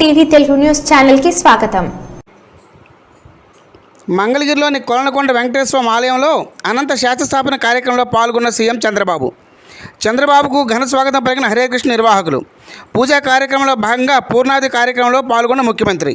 TV news ఛానల్కి స్వాగతం. మంగళగిరిలోని కోలనకొండ వెంకటేశ్వరం ఆలయంలో అనంత శాస్త్రస్థాపన కార్యక్రమంలో పాల్గొన్న సీఎం చంద్రబాబు. చంద్రబాబుకు ఘన స్వాగతం పలికిన హరే కృష్ణ నిర్వాహకులు. పూజా కార్యక్రమంలో భాగంగా పూర్ణాది కార్యక్రమంలో పాల్గొన్న ముఖ్యమంత్రి.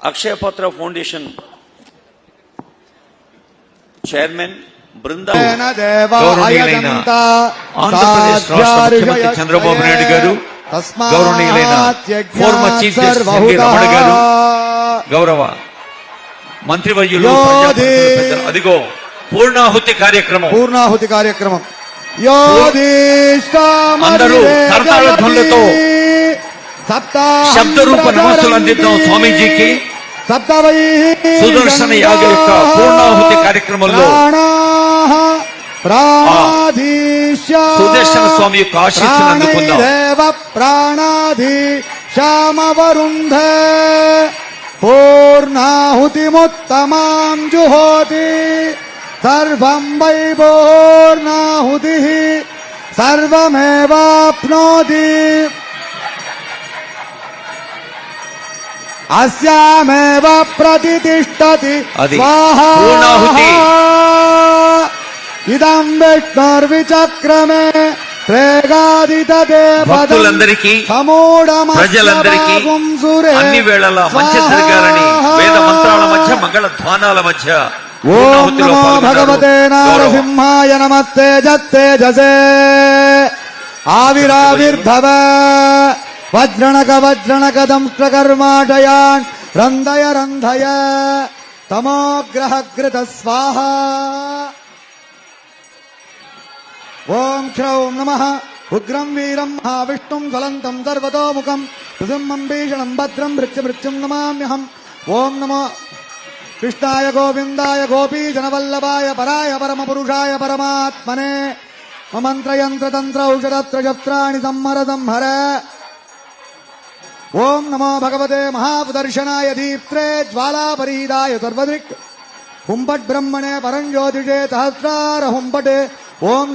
అక్షయపాత్ర ఫౌండేషన్ చైర్మన్ బృందా గౌరవనీయులైన ఆంధ్రప్రదేశ్ రాష్ట్ర ముఖ్యమంత్రి చంద్రబాబు నాయుడు గారు గౌరవనీయులైన former chief justice NV Ramana garu గౌరవ మంత్రివర్యులు. అదిగో పూర్ణాహుతి కార్యక్రమం పూర్ణాహుతి కార్యక్రమం అందరూ కరతాళ ధ్వనులతో శబ్ద రూప నమస్సులు అందిద్దాం స్వామీజీకి. సుదర్శన యాగ యొక్క పూర్ణాహుతి కార్యక్రమంలో. సుదర్శన స్వామి యొక్క ఆశీస్సులు అందుకుందాం. ప్రాణాధి శ్యామవరుంధ పూర్ణాహుతిముత్తమాం జుహోతి సర్వం వై పూర్ణాహుతి. సర్వమేవాప్నోతి. అస్యామేవ ప్రతిష్టతి. ఇదం విష్ణుర్విచక్రమే భక్తులందరికీ, ప్రజలందరికీ అన్ని వేళలా మంచి జరగాలని వేద మంత్రాల మధ్య మంగళ ధ్వానాల మధ్య ఓం నమో. భగవతే నారసింహాయ నమస్తే జత్తేజసే ఆవిరావిర్భవ. வஜ்ரணக வஜ்ரணகதம் கிரகர்மாடயான் ரந்தய ரந்தய. தமோகிரக கிருத ஸ்வாஹா. ஓம் க்ரௌம் நம உக்ரம் வீரம் மகாவிஷ்ணும் ஜலந்தம் சர்வதோமுகம். ரிசிம்மம் பீஷணம் பத்ரம் மிருச்சு மிருச்சும் நமாமியகம் ஓம் நமோ. கிருஷ்ணாய கோவிந்தாய கோபி ஜனவல்லபாய பராய பரமபுருஷாய பரமாத்மனே. மமந்திரயந்திர தந்திர ஔஷதத்ர சத்ராணி சம்மர சம்ஹர ஓம் நமோ பகவதே மகாபுதர்ஷனாய தீப்திரே ஜ்வாலாபரீதாய சர்வதிக் ஹும்பட் பிரம்மணே பரஞ்சோதிஷே சஹசிரார ஹும்பட் ஓம்